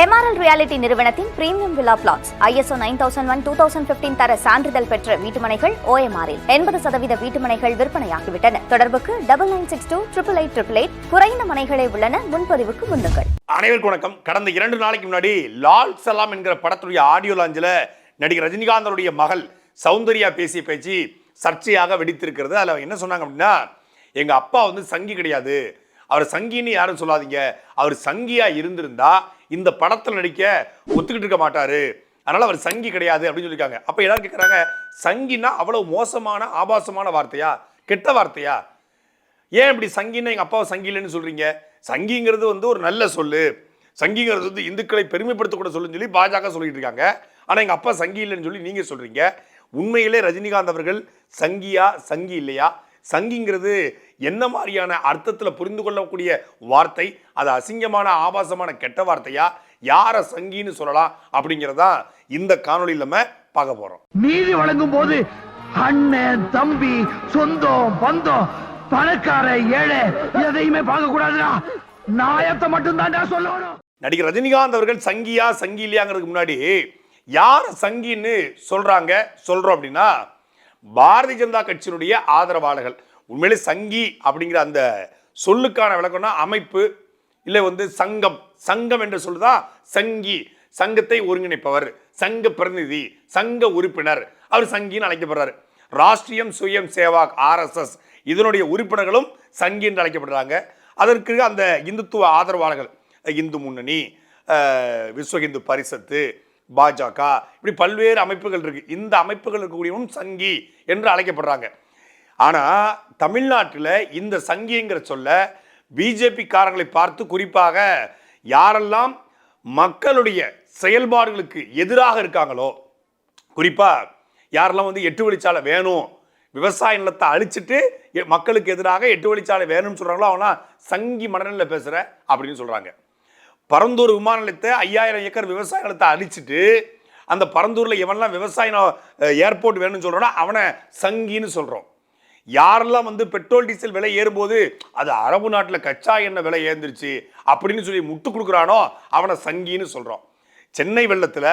MRL reality நிறுவனத்தின் premium villa plots ISO nine thousand one two thousand fifteen தர சான்றிதழ் பெற்ற வீட்டுமனைகள் ஓஎம்ஆரில் எண்பது சதவீத வீட்டுமனைகள் விற்பனையாகிவிட்டன. தொடர்புக்கு double nine six two triple eight triple eight குறைந்த மனைகளே உள்ளன. முன்பதிவுக்கு முன்னுங்கள். அனைவருக்கும் வணக்கம். கடந்த இரண்டு நாளைக்கு முன்னாடி லால் சலாம் என்கிற படத்துடைய ஆடியோ லாஞ்சில் நடிகர் ரஜினிகாந்தனுடைய மகள் சௌந்தர்யா பேசிய பேச்சு சர்ச்சையாக வெடித்திருக்கிறது. அதில் என்ன சொன்னாங்க அப்படின்னா எங்கள் அப்பா வந்து சங்கி கிடையாது. அவர் சங்கின்னு யாரும் சொல்லாதீங்க. அவர் சங்கியா இருந்திருந்தா இந்த படத்தில் நடிக்க ஒத்துக்கிட்டு இருக்க மாட்டாரு. அதனால் அவர் சங்கி கிடையாது அப்படின்னு சொல்லியிருக்காங்க. அப்போ எல்லாரும் கேட்குறாங்க சங்கின்னா அவ்வளோ மோசமான ஆபாசமான வார்த்தையா? கெட்ட வார்த்தையா? ஏன் இப்படி சங்கின்னு எங்கள் அப்பாவை சங்கி இல்லைன்னு சொல்கிறீங்க சங்கிங்கிறது வந்து ஒரு நல்ல சொல்லு. சங்கிங்கிறது வந்து இந்துக்களை பெருமைப்படுத்தக்கூட சொல்லுன்னு சொல்லி பாஜக சொல்லிட்டு இருக்காங்க. ஆனால் எங்கள் அப்பா சங்கி இல்லைன்னு சொல்லி நீங்கள் சொல்கிறீங்க உண்மையிலே ரஜினிகாந்த் அவர்கள் சங்கியா சங்கி இல்லையா? சங்கிங்கிறது என்ன மாதிரியான அர்த்தத்தில் புரிந்து கொள்ளக்கூடிய வார்த்தை? அது அசிங்கமான ஆபாசமான கெட்ட வார்த்தையா? யாரை சங்கின்னு சொல்லலாம் அப்படிங்கிறதான் இந்த காணொளியில் நம்ம பார்க்க போகிறோம் நீதி வழங்கும் போது அண்ணன் தம்பி சொந்தம் பந்தம் பணக்கார ஏழை எதையுமே பார்க்க கூடாதுடா. நாயத்தை மட்டும் தான்டா சொல்லணும். நடிகர் ரஜினிகாந்த் அவர்கள் சங்கியா சங்கி இல்லையாங்கிறதுக்கு முன்னாடி யார் சங்கின்னு சொல்றாங்க சொல்றோம் அப்படின்னா பாரதிய ஜனதா கட்சியினுடைய ஆதரவாளர்கள். உண்மையிலே சங்கி அப்படிங்கிற அந்த சொல்லுக்கான விளக்கம்னா அமைப்பு இல்லை வந்து சங்கம். சங்கம் என்று சொல்லுதான் சங்கி. சங்கத்தை ஒருங்கிணைப்பவர் சங்க பிரதிநிதி சங்க உறுப்பினர். அவர் சங்கின்னு அழைக்கப்படுறாரு. ராஷ்டிரியம் சுயம் சேவாக் ஆர்எஸ்எஸ் இதனுடைய உறுப்பினர்களும் சங்கி என்று அழைக்கப்படுறாங்க. அதற்கு அந்த இந்துத்துவ ஆதரவாளர்கள் இந்து முன்னணி விஸ்வ இந்து பரிசத்து பாஜக. இப்படி பல்வேறு அமைப்புகள் இருக்குது இந்த அமைப்புகள் இருக்கக்கூடியவும் சங்கி என்று அழைக்கப்படுறாங்க. ஆனால் தமிழ்நாட்டில் இந்த சங்கிங்கிற சொல்ல பிஜேபி காரங்களை பார்த்து குறிப்பாக யாரெல்லாம் மக்களுடைய செயல்பாடுகளுக்கு எதிராக இருக்காங்களோ குறிப்பாக யாரெல்லாம் வந்து எட்டு வழிச்சாலை வேணும் விவசாய நிலத்தை அழிச்சிட்டு எ- மக்களுக்கு எதிராக எட்டு வழிச்சாலை வேணும்னு சொல்கிறாங்களோ அவனா சங்கி மனநிலையில் பேசுகிற அப்படின்னு சொல்கிறாங்க பரந்தூர் விமான நிலையத்தை ஐயாயிரம் ஏக்கர் விவசாய நிலத்தை அழிச்சிட்டு அந்த பரந்தூரில் எவன்லாம் விவசாயம் ஏர்போர்ட் வேணும்னு சொல்கிறோன்னா அவனை சங்கின்னு சொல்கிறோம் யாரெல்லாம் வந்து பெட்ரோல் டீசல் விலை ஏறும்போது அது அரபு நாட்டில் கச்சா எண்ணெய் விலை ஏந்திருச்சு அப்படின்னு சொல்லி முட்டு கொடுக்குறானோ அவனை சங்கின்னு சொல்கிறோம் சென்னை வெள்ளத்தில்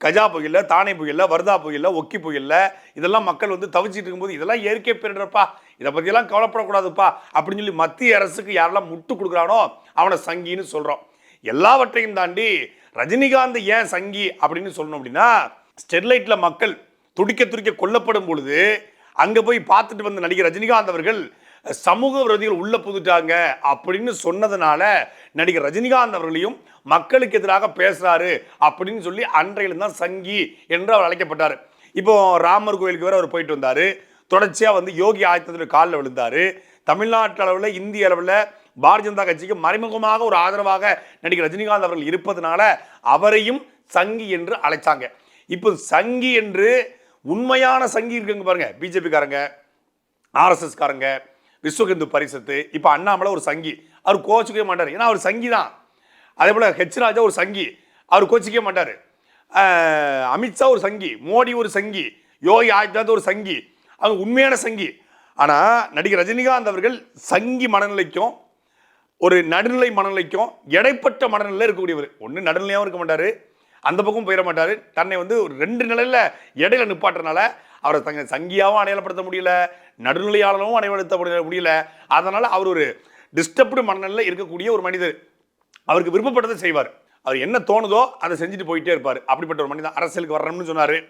கஜா புயலில் தானே புயலில் வர்தா புயலில் ஒக்கி புயலில் இதெல்லாம் மக்கள் வந்து தவிச்சிட்டு இருக்கும்போது இதெல்லாம் இயற்கை பேரிடர்ப்பா இதை பற்றியெல்லாம் கவலைப்படக்கூடாதுப்பா அப்படின்னு சொல்லி மத்திய அரசுக்கு யாரெல்லாம் முட்டு கொடுக்குறானோ அவனை சங்கின்னு சொல்கிறோம் எல்லாவற்றையும் தாண்டி ரஜினிகாந்த் ஏன் சங்கி அப்படின்னு சொல்லணும் அப்படின்னா ஸ்டெர்லைட்டில் மக்கள் துடிக்க துடிக்க கொல்லப்படும் பொழுது அங்கே போய் பார்த்துட்டு வந்த நடிகர் ரஜினிகாந்த் அவர்கள் சமூக விரோதிகள் உள்ளே புதுட்டாங்க அப்படின்னு சொன்னதுனால நடிகர் ரஜினிகாந்த் அவர்களையும் மக்களுக்கு எதிராக பேசுகிறாரு அப்படின்னு சொல்லி அன்றையிலும் தான் சங்கி என்று அவர் அழைக்கப்பட்டார். இப்போ ராமர் கோயிலுக்கு வேறு அவர் போயிட்டு வந்தார். தொடர்ச்சியாக வந்து யோகி ஆதித்யநாத் காலில் விழுந்தார். தமிழ்நாட்டு அளவில் இந்திய அளவில் பாரதிய ஜனதா கட்சிக்கு மறைமுகமாக ஒரு ஆதரவாக நடிகர் ரஜினிகாந்த் அவர்கள் இருப்பதனால அவரையும் சங்கி என்று அழைச்சாங்க. இப்போ சங்கி என்று உண்மையான சங்கி இருக்குங்க பாருங்க. பிஜேபி காரங்க ஆர்எஸ்எஸ் காரங்க விஸ்வ பரிசத்து இப்போ அண்ணாமலை ஒரு சங்கி. அவர் கோச்சிக்கவே மாட்டார். ஏன்னா அவர் சங்கி தான். அதே போல் ஹெச் ராஜா ஒரு சங்கி. அவர் கோச்சிக்கவே மாட்டார். அமித்ஷா ஒரு சங்கி. மோடி ஒரு சங்கி. யோகி ஆதித்யநாத் ஒரு சங்கி. அவங்க உண்மையான சங்கி. ஆனால் நடிகர் ரஜினிகாந்த் அவர்கள் சங்கி மனநிலைக்கும் ஒரு நடுநிலை மனநிலைக்கும் இடைப்பட்ட மனநிலையில் இருக்கக்கூடியவர். ஒன்று நடுநிலையாகவும் இருக்க மாட்டார். அந்த பக்கம் போயிட மாட்டார். தன்னை வந்து ஒரு ரெண்டு நிலையில் இடையில நிப்பாட்டுறனால அவரை தங்க சங்கியாகவும் அடையாளப்படுத்த முடியல நடுநிலையாளரும் அடையாளப்படுத்த முடிய- முடியல. அதனால் அவர் ஒரு டிஸ்டர்ப்டு மனநிலையில் இருக்கக்கூடிய ஒரு மனிதர். அவருக்கு விருப்பப்பட்டதை செய்வார். அவர் என்ன தோணுதோ அதை செஞ்சுட்டு போயிட்டே இருப்பார். அப்படிப்பட்ட ஒரு மனிதன் அரசியலுக்கு வரணும்னு சொன்னார்.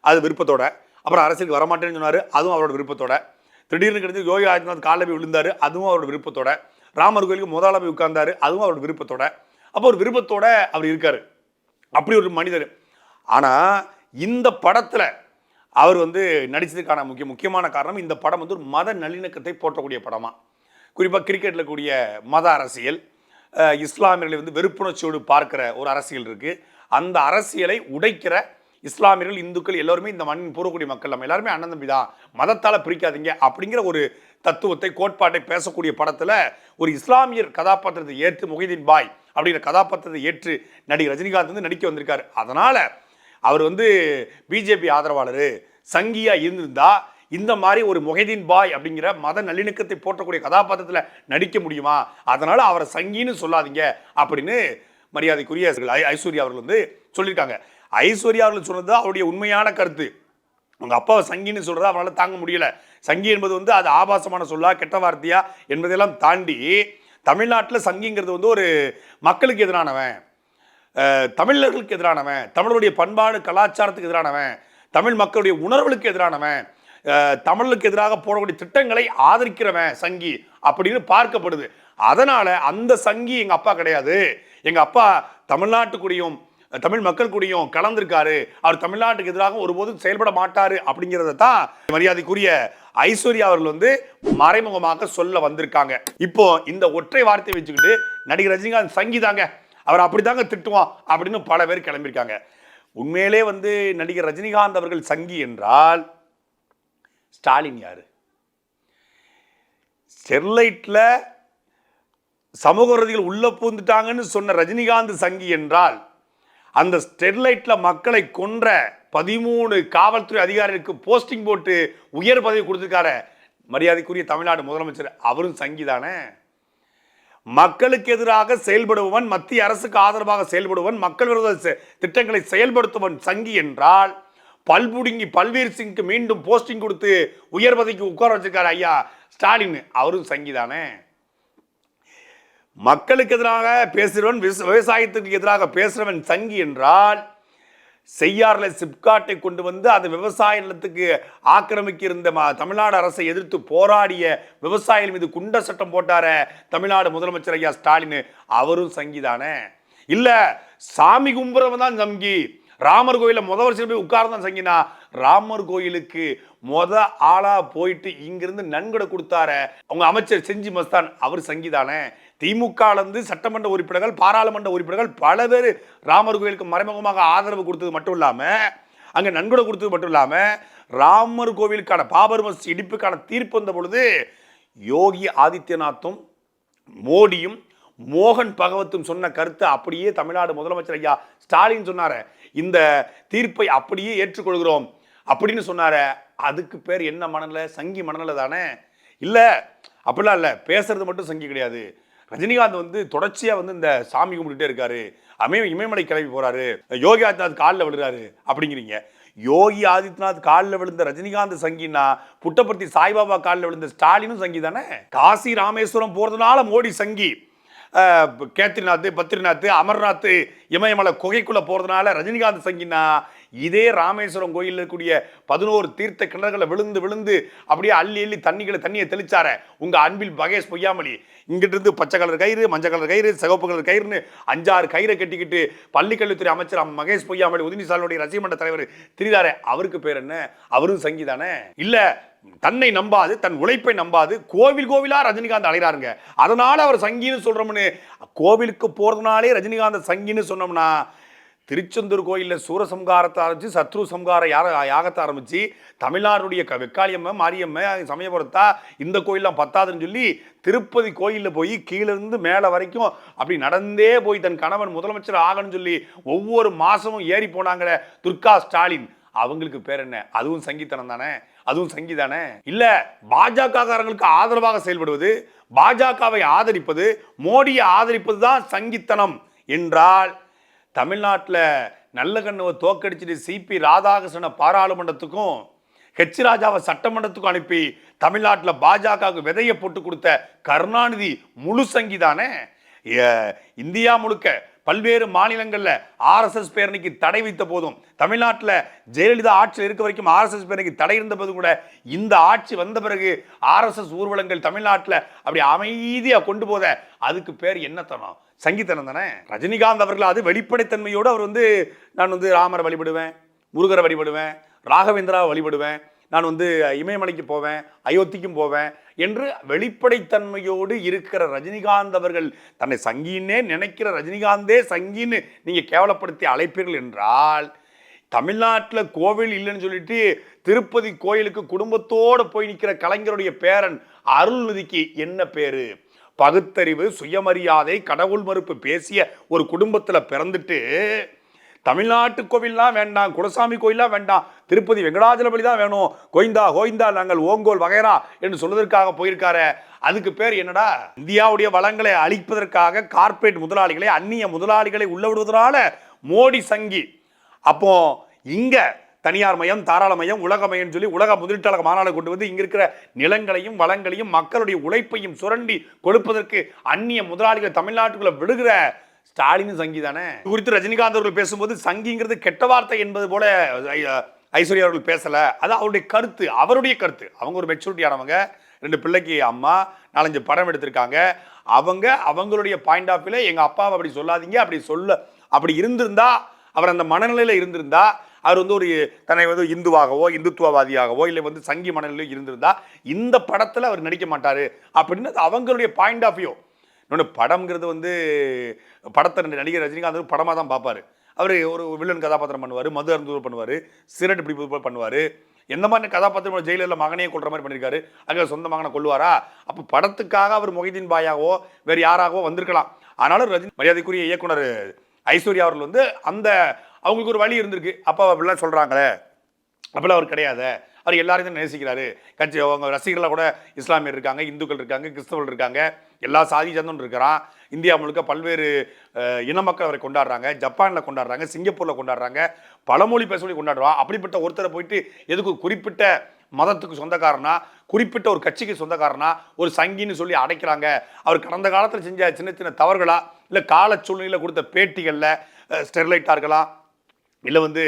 அது விருப்பத்தோட. அப்புறம் அரசியலுக்கு வரமாட்டேன்னு சொன்னார். அதுவும் அவரோட விருப்பத்தோட. திடீர்னு கிடைச்சு யோகி ஆதித்யநாத் காலைல போய் அதுவும் அவரோட விருப்பத்தோட. ராமர் கோயிலுக்கு முதல்ல போய் உட்கார்ந்தாரு. அதுவும் அவரோட விருப்பத்தோட. அப்போ ஒரு விருப்பத்தோட அவர் இருக்காரு. அப்படி ஒரு மனிதர். ஆனால் இந்த படத்தில் அவர் வந்து நடித்ததுக்கான முக்கிய முக்கியமான காரணம் இந்த படம் வந்து ஒரு மத நல்லிணக்கத்தை போற்றக்கூடிய படமாக குறிப்பாக கிரிக்கெட்டில் கூடிய மத அரசியல் இஸ்லாமியர்களை வந்து வெறுப்புணர்ச்சியோடு பார்க்கிற ஒரு அரசியல் இருக்குது அந்த அரசியலை உடைக்கிற இஸ்லாமியர்கள் இந்துக்கள் எல்லோருமே இந்த மண்ணின் பூர்வக்குடி மக்கள். நம்ம எல்லாருமே அண்ணன் தம்பி தான். மதத்தால் பிரிக்காதீங்க அப்படிங்கிற ஒரு தத்துவத்தை கோட்பாட்டை பேசக்கூடிய படத்தில் ஒரு இஸ்லாமியர் கதாபாத்திரத்தை ஏற்று முகைதீன் பாய் அப்படிங்கிற கதாபாத்திரத்தை ஏற்று நடிகர் ரஜினிகாந்த் வந்து நடிக்க வந்திருக்காரு. அதனால் அவர் வந்து பிஜேபி ஆதரவாளர் சங்கியா இருந்திருந்தா இந்த மாதிரி ஒரு முகைதீன் பாய் அப்படிங்கிற மத நல்லிணக்கத்தை போற்றக்கூடிய கதாபாத்திரத்தில் நடிக்க முடியுமா? அதனால் அவரை சங்கின்னு சொல்லாதீங்க அப்படின்னு மரியாதைக்குரிய ஐ- ஐஸ்வர்யா அவர்கள் வந்து சொல்லியிருக்காங்க. ஐஸ்வர்யா அவர்கள் சொன்னது அவருடைய உண்மையான கருத்து. அவங்க அப்பாவை சங்கின்னு சொல்கிறத அவனால் தாங்க முடியல. சங்கி என்பது வந்து அது ஆபாசமான சொல்லா கெட்ட வார்த்தையா என்பதையெல்லாம் தாண்டி தமிழ்நாட்டில் சங்கிங்கிறது வந்து ஒரு மக்களுக்கு எதிரானவன். தமிழர்களுக்கு எதிரானவன். தமிழருடைய பண்பாடு கலாச்சாரத்துக்கு எதிரானவன். தமிழ் மக்களுடைய உணர்வுகளுக்கு எதிரானவன். தமிழுக்கு எதிராக போடக்கூடிய திட்டங்களை ஆதரிக்கிறவன் சங்கி அப்படின்னு பார்க்கப்படுது. அதனால் அந்த சங்கி எங்கள் அப்பா கிடையாது. எங்கள் அப்பா தமிழ்நாட்டுக்குடியும் தமிழ் மக்கள் கூடயும் கலந்திருக்காரு. அவர் தமிழ்நாட்டுக்கு எதிராக ஒருபோதும் செயல்பட மாட்டாரு அப்படிங்கிறத தான் மரியாதைக்குரிய ஐஸ்வர்யா அவர்கள் வந்து மறைமுகமாக சொல்ல வந்திருக்காங்க. இப்போ இந்த ஒற்றை வார்த்தையை வச்சுக்கிட்டு நடிகர் ரஜினிகாந்த் சங்கிதாங்க அவர் அப்படித்தாங்க திட்டுவான் அப்படின்னு பல பேர் கிளம்பியிருக்காங்க. உண்மையிலே வந்து நடிகர் ரஜினிகாந்த் அவர்கள் சங்கி என்றால் ஸ்டாலின் யாரு? ஸ்டெர்லைட்டில் சமூக விரோதிகள் உள்ள பூந்துட்டாங்கன்னு சொன்ன ரஜினிகாந்த் சங்கி என்றால் அந்த ஸ்டெர்லைட்டில் மக்களை கொன்ற பதிமூணு காவல்துறை அதிகாரிகளுக்கு போஸ்டிங் போட்டு உயர் பதவி கொடுத்துருக்கார. மரியாதைக்குரிய தமிழ்நாடு முதலமைச்சர் அவரும் சங்கி தானே? மக்களுக்கு எதிராக செயல்படுபவன் மத்திய அரசுக்கு ஆதரவாக செயல்படுவன் மக்கள் விரோத செ- திட்டங்களை செயல்படுத்துவன் சங்கி என்றால் பல்புடுங்கி பல்வீர் சிங்க்கு மீண்டும் போஸ்டிங் கொடுத்து உயர் பதவிக்கு உட்கார வச்சிருக்காரு ஐயா ஸ்டாலின் அவரும் சங்கி தானே? மக்களுக்கு எதிராக பேசுகிறவன் விவச- விவசாயத்துக்கு எதிராக பேசுகிறவன் சங்கி என்றால் செய்யாறில் சிப்காட்டை கொண்டு வந்து அந்த விவசாய நிலத்துக்கு ஆக்கிரமிக்க இருந்த ம- தமிழ்நாடு அரசை எதிர்த்து போராடிய விவசாயிகள் மீது குண்ட சட்டம் போட்டார தமிழ்நாடு முதலமைச்சர் ஐயா ஸ்டாலின் அவரும் சங்கி தானே? சாமி கும்புறவன் தான் சங்கி. ராமர் கோயிலில் முத வருஷம் போய் உட்கார்ந்தான் சங்கினா. ராமர் கோயிலுக்கு மொத ஆளாக போயிட்டு இங்கிருந்து நன்கொடை கொடுத்தார. அவங்க அமைச்சர் செஞ்சி மஸ்தான் அவர் சங்கிதானே திமுகலேருந்து சட்டமன்ற உறுப்பினர்கள் பாராளுமன்ற உறுப்பினர்கள் பல பேர் ராமர் கோயிலுக்கு மறைமுகமாக ஆதரவு கொடுத்தது மட்டும் இல்லாமல் அங்கே நன்கொடை கொடுத்தது மட்டும் இல்லாமல் ராமர் கோவிலுக்கான பாபர் மஸ் இடிப்புக்கான தீர்ப்பு வந்த பொழுது யோகி ஆதித்யநாத்தும் மோடியும் மோகன் பகவத்தும் சொன்ன கருத்தை அப்படியே தமிழ்நாடு முதலமைச்சர் ஐயா ஸ்டாலின் சொன்னார. இந்த தீர்ப்பை அப்படியே ஏற்றுக்கொள்கிறோம் அப்படின்னு சொன்னார. அதுக்கு பேர் என்ன மனநிலை? சங்கி மனநிலை தானே? இல்லை அப்படிலாம் இல்லை. பேசுறது மட்டும் சங்கி கிடையாது. ரஜினிகாந்த் வந்து தொடர்ச்சியாக வந்து இந்த சாமி கும்பிட்டுட்டே இருக்காரு. அமே இமயமலை கிளம்பி போகிறாரு யோகி ஆதித்யநாத் காலில் விழுறாரு அப்படிங்கிறீங்க. யோகி ஆதித்யநாத் காலில் விழுந்த ரஜினிகாந்த் சங்கினா புட்டபர்த்தி சாய்பாபா காலில் விழுந்த ஸ்டாலினும் சங்கி தானே காசி ராமேஸ்வரம் போகிறதுனால மோடி சங்கி. கேத்ரிநாத் பத்ரிநாத் அமர்நாத் இமயமலை குகைக்குள்ளே போகிறதுனால ரஜினிகாந்த் சங்கினா இதே ராமேஸ்வரம் கோயிலில் இருக்கக்கூடிய பதினோரு தீர்த்த கிணறுகளை விழுந்து விழுந்து அப்படியே அள்ளி அள்ளி தண்ணிகளை தண்ணியை தெளிச்சார. உங்கள் அன்பில் மகேஷ் பொய்யாமலி இங்கிட்டிருந்து பச்சை கலர் கயிறு மஞ்சள் கலர் கயிறு சிவப்பு கலர் கயிறுன்னு அஞ்சாறு கயிறை கட்டிக்கிட்டு பள்ளிக்கல்வித்துறை அமைச்சர் மகேஷ் பொய்யாமலி உதினிசாலனுடைய ரசிகமன்ற தலைவர் திரிதாரே. அவருக்கு பேர் என்ன? அவரும் சங்கிதானே? இல்லை தன்னை நம்பாது தன் உழைப்பை நம்பாது கோவில் கோவிலா ரஜினிகாந்த் அலைகிறாருங்க அதனால அவர் சங்கின்னு சொல்றோம்னு கோவிலுக்கு போறதுனாலே ரஜினிகாந்த் சங்கின்னு சொன்னோம்னா திருச்செந்தூர் கோயிலில் சூரசம்காரத்தை ஆரம்பிச்சு சத்ரு சம்கார யாக யாகத்தை ஆரம்பிச்சு தமிழ்நாடுடைய க வெக்காளியம்ம மாரியம்ம சமயபுரத்தா இந்த கோயிலாம் பத்தாதுன்னு சொல்லி திருப்பதி கோயிலில் போய் கீழேருந்து மேலே வரைக்கும் அப்படி நடந்தே போய் தன் கணவன் முதலமைச்சர் ஆகணும்னு சொல்லி ஒவ்வொரு மாசமும் ஏறி போனாங்களே துர்கா ஸ்டாலின். அவங்களுக்கு பேர் என்ன? அதுவும் சங்கீதனம் தானே? அதுவும் சங்கிதானே இல்ல பாஜக காரங்களுக்கு ஆதரவாக செயல்படுவது பாஜகவை ஆதரிப்பது மோடியை ஆதரிப்பது தான் சங்கித்தனம் என்றால் தமிழ்நாட்டில் நல்ல கண்ணுவை தோக்கடிச்சிட்டு சிபி ராதாகிருஷ்ணனை பாராளுமன்றத்துக்கும் ஹெச் ராஜாவை சட்டமன்றத்துக்கும் அனுப்பி தமிழ்நாட்டில் பாஜகவுக்கு விதையை போட்டு கொடுத்த கருணாநிதி முழு சங்கிதானே தானே? இந்தியா முழுக்க பல்வேறு மாநிலங்களில் ஆர்எஸ்எஸ் பேரணிக்கு தடை வைத்த போதும் தமிழ்நாட்டில் ஜெயலலிதா ஆட்சியில் இருக்க வரைக்கும் ஆர்எஸ்எஸ் பேரணிக்கு தடை இருந்த போதும் கூட இந்த ஆட்சி வந்த பிறகு ஆர்எஸ்எஸ் ஊர்வலங்கள் தமிழ்நாட்டில் அப்படி அமைதியாக கொண்டு போத அதுக்கு பேர் என்னத்தனம்? சங்கீதனம் தானே? ரஜினிகாந்த் அவர்கள் அது வெளிப்படைத்தன்மையோடு அவர் வந்து நான் வந்து ராமரை வழிபடுவேன் முருகரை வழிபடுவேன் ராகவேந்திராவை வழிபடுவேன் நான் வந்து இமயமலைக்கு போவேன் அயோத்திக்கும் போவேன் என்று வெளிப்படைத்தன்மையோடு இருக்கிற ரஜினிகாந்த் அவர்கள் தன்னை சங்கின்னே நினைக்கிற ரஜினிகாந்தே சங்கின்னு நீங்கள் கேவலப்படுத்தி அழைப்பீர்கள் என்றால் தமிழ்நாட்டில் கோவில் இல்லைன்னு சொல்லிட்டு திருப்பதி கோயிலுக்கு குடும்பத்தோடு போய் நிற்கிற கலைஞருடைய பேரன் அருள்நிதிக்கு என்ன பேரு? பகுத்தறிவு சுயமரியாதை கடவுள் மறுப்பு பேசிய ஒரு குடும்பத்தில் பிறந்துட்டு தமிழ்நாட்டு கோவில்லாம் வேண்டாம் குலசாமி கோயிலாம் வேண்டாம் திருப்பதி வெங்கடாஜலபதி தான் வேணும். கோயிந்தா கோயிந்தா நாங்கள் ஓங்கோல் வகைரா என்று சொல்வதற்காக போயிருக்காரு. அதுக்கு பேர் என்னடா? இந்தியாவுடைய வளங்களை அழிப்பதற்காக கார்ப்பரேட் முதலாளிகளை அந்நிய முதலாளிகளை உள்ள விடுவதனால மோடி சங்கி. அப்போ இங்க தனியார் மயம் தாராள மையம் உலக மையம் சொல்லி உலக முதலீட்டாளர் மாநாடு கொண்டு வந்து இங்க இருக்கிற நிலங்களையும் வளங்களையும் மக்களுடைய உழைப்பையும் சுரண்டி கொடுப்பதற்கு அந்நிய முதலாளிகள் தமிழ்நாட்டுக்குள்ள விடுகிற ஸ்டாலின் சங்கி தானே? குறித்து ரஜினிகாந்த் அவர்கள் பேசும்போது சங்கிங்கிறது கெட்ட வார்த்தை என்பது போல ஐஸ்வர்யா அவர்கள் பேசலை. அது அவருடைய கருத்து அவருடைய கருத்து. அவங்க ஒரு மெச்சூரிட்டியானவங்க ரெண்டு பிள்ளைக்கு அம்மா நாலஞ்சு படம் எடுத்திருக்காங்க. அவங்க அவங்களுடைய பாயிண்ட் ஆஃப் வியூல எங்கள் அப்பாவை அப்படி சொல்லாதீங்க அப்படி சொல்ல அப்படி இருந்திருந்தா அவர் அந்த மனநிலையில் இருந்திருந்தா அவர் வந்து ஒரு தன்னை வந்து இந்துவாகவோ இந்துத்துவவாதியாகவோ இல்லை வந்து சங்கி மனநிலையோ இருந்திருந்தா இந்த படத்தில் அவர் நடிக்க மாட்டார். அப்படின்னு அது அவங்களுடைய பாயிண்ட் ஆஃப் வியூ இன்னொன்று படம்ங்கிறது வந்து படத்தை நடிகர் ரஜினிகாந்த் வந்து படமாக தான் பார்ப்பார் அவர் ஒரு வில்லன் கதாபாத்திரம் பண்ணுவார் மது அருந்தூர் பண்ணுவார் சிரட் பிடிப்பு பண்ணுவார். எந்த மாதிரி கதாபாத்திரம் ஜெயிலரில் மகனையே கொள்ற மாதிரி பண்ணியிருக்காரு அங்கே சொந்த மகனை கொள்வாரா அப்போ படத்துக்காக அவர் மொஹிதீன் பாயாவோ வேறு யாராகவோ வந்திருக்கலாம். ஆனாலும் ரஜினி மரியாதைக்குரிய இயக்குனர் ஐஸ்வர்யா அவர்கள் வந்து அந்த அவங்களுக்கு ஒரு வழி இருந்திருக்கு. அப்போ அப்படிலாம் சொல்கிறாங்களே அப்படிலாம் அவர் கிடையாது. அவர் எல்லாரையும் தான் நேசிக்கிறாரு. கட்சி அவங்க ரசிகர்களாக கூட இஸ்லாமியர் இருக்காங்க இந்துக்கள் இருக்காங்க கிறிஸ்தவர்கள் இருக்காங்க. எல்லா சாதி சேர்ந்தவன் இருக்கிறான். இந்தியா முழுக்க பல்வேறு இன மக்கள் அவரை கொண்டாடுறாங்க. ஜப்பானில் கொண்டாடுறாங்க. சிங்கப்பூரில் கொண்டாடுறாங்க. பழமொழி பேசொலி கொண்டாடுறான். அப்படிப்பட்ட ஒருத்தரை போயிட்டு எதுக்கு குறிப்பிட்ட மதத்துக்கு சொந்தக்காரனா? குறிப்பிட்ட ஒரு கட்சிக்கு சொந்தக்காரனா? ஒரு சங்கின்னு சொல்லி அடைக்கிறாங்க. அவர் கடந்த காலத்தில் செஞ்ச சின்ன சின்ன தவறுகளா? இல்லை கால சூழ்நிலையில் கொடுத்த பேட்டிகளில் ஸ்டெர்லைட்டாக இருக்கலாம். இல்லை வந்து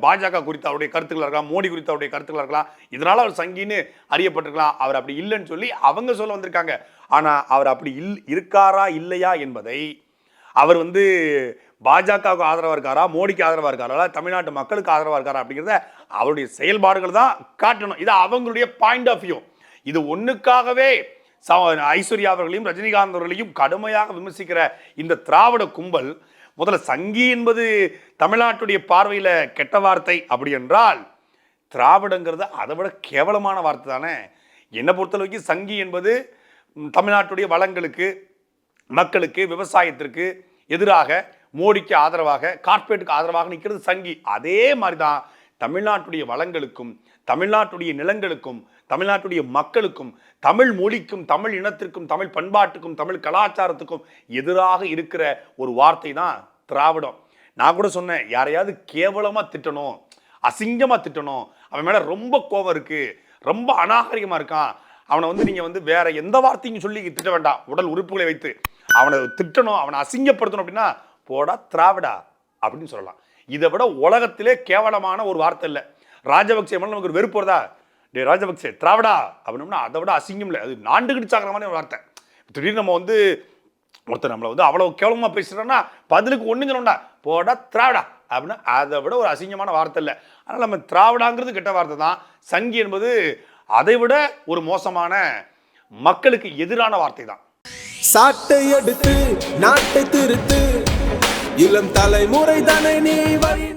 பாஜக குறித்த அவருடைய கருத்துக்களாக இருக்கலாம் மோடி குறித்து அவருடைய கருத்துக்களாக இருக்கலாம். இதனால் அவர் சங்கின்னு அறியப்பட்டிருக்கலாம். அவர் அப்படி இல்லைன்னு சொல்லி அவங்க சொல்ல வந்திருக்காங்க. ஆனால் அவர் அப்படி இல் இருக்காரா இல்லையா என்பதை அவர் வந்து பாஜகவுக்கு ஆதரவாக இருக்காரா மோடிக்கு ஆதரவாக இருக்காரா தமிழ்நாட்டு மக்களுக்கு ஆதரவாக இருக்காரா அப்படிங்கிறத அவருடைய செயல்பாடுகள் தான் காட்டணும். இது அவங்களுடைய பாயிண்ட் ஆஃப் வியூ இது ஒன்றுக்காகவே ச- ஐஸ்வர்யா அவர்களையும் ரஜினிகாந்த் அவர்களையும் கடுமையாக விமர்சிக்கிற இந்த திராவிட கும்பல் முதல்ல சங்கி என்பது தமிழ்நாட்டுடைய பார்வையில் கெட்ட வார்த்தை அப்படி என்றால் திராவிடங்கிறது அதை விட கேவலமான வார்த்தை தானே? என்னை பொறுத்தளவுக்கு சங்கி என்பது தமிழ்நாட்டுடைய வளங்களுக்கு மக்களுக்கு விவசாயத்திற்கு எதிராக மோடிக்கு ஆதரவாக கார்பரேட்டுக்கு ஆதரவாக நிற்கிறது சங்கி. அதே மாதிரி தான் தமிழ்நாட்டுடைய வளங்களுக்கும் தமிழ்நாட்டுடைய நிலங்களுக்கும் தமிழ்நாட்டுடைய மக்களுக்கும் தமிழ் மொழிக்கும் தமிழ் இனத்திற்கும் தமிழ் பண்பாட்டுக்கும் தமிழ் கலாச்சாரத்துக்கும் எதிராக இருக்கிற ஒரு வார்த்தை தான் திராவிடம். நான் கூட சொன்னேன் யாரையாவது கேவலமாக திட்டணும் அசிங்கமாக திட்டணும் அவன் மேலே ரொம்ப கோபம் இருக்குது ரொம்ப அநாகரிகமாக இருக்கான் அவனை வந்து நீங்கள் வந்து வேற எந்த வார்த்தையும் சொல்லி திட்ட வேண்டாம் உடல் உறுப்புகளை வைத்து. அவனை திட்டணும் அவனை அசிங்கப்படுத்தணும் அப்படின்னா போடா திராவிடா அப்படின்னு சொல்லலாம். இதை விட உலகத்திலே கேவலமான ஒரு வார்த்தை இல்லை. ராஜபக்சே மேலே நமக்கு ஒரு வெறுப்பு வருதா? டே ராஜபக்சே திராவிடா அப்படின்னா அதை விட அசிங்கம் இல்லை அது நாண்டுகிட்டு சாகிற மாதிரி ஒரு வார்த்தை. திடீர்னு நம்ம வந்து ஒருத்தர் நம்மளை வந்து அவ்வளோ கேவலமாக பேசுகிறோன்னா பதிலுக்கு ஒன்றும் சொல்லணும்டா. போடா திராவிடா அப்படின்னா அதை விட ஒரு அசிங்கமான வார்த்தை இல்லை. ஆனால் நம்ம திராவிடாங்கிறது கெட்ட வார்த்தை தான். சங்கி என்பது அதை விட ஒரு மோசமான மக்களுக்கு எதிரான வார்த்தை தான். சாட்டை எடுத்து நாட்டை திருத்து. இளம் தலைமுறை தானே நீ வழி